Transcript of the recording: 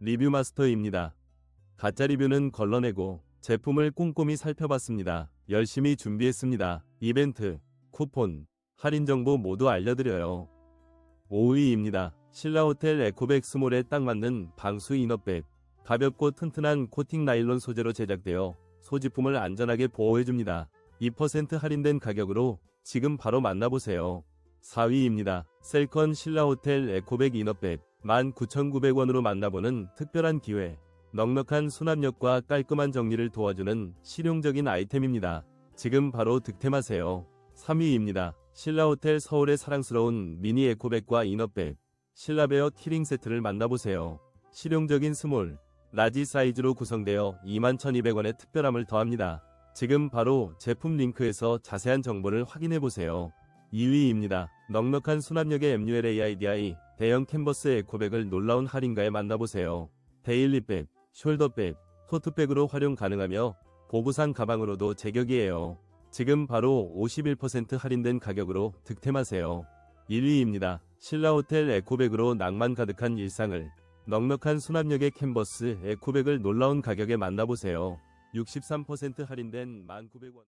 리뷰 마스터입니다. 가짜 리뷰는 걸러내고 제품을 꼼꼼히 살펴봤습니다. 열심히 준비했습니다. 이벤트, 쿠폰, 할인 정보 모두 알려드려요. 5위입니다. 신라호텔 에코백 스몰에 딱 맞는 방수 이너백. 가볍고 튼튼한 코팅 나일론 소재로 제작되어 소지품을 안전하게 보호해줍니다. 2% 할인된 가격으로 지금 바로 만나보세요. 4위입니다. 셀컨 신라호텔 에코백 이너백 19,900원으로 만나보는 특별한 기회. 넉넉한 수납력과 깔끔한 정리를 도와주는 실용적인 아이템입니다. 지금 바로 득템하세요. 3위입니다. 신라호텔 서울의 사랑스러운 미니 에코백과 이너백, 신라베어 키링 세트를 만나보세요. 실용적인 스몰, 라지 사이즈로 구성되어 21,200원의 특별함을 더합니다. 지금 바로 제품 링크에서 자세한 정보를 확인해보세요. 2위입니다. 넉넉한 수납력의 MULAIDI 대형 캔버스 에코백을 놀라운 할인가에 만나보세요. 데일리백, 숄더백, 토트백으로 활용 가능하며 보부상 가방으로도 제격이에요. 지금 바로 51% 할인된 가격으로 득템하세요. 1위입니다. 신라호텔 에코백으로 낭만 가득한 일상을 넉넉한 수납력의 캔버스 에코백을 놀라운 가격에 만나보세요. 63% 할인된 1,900원.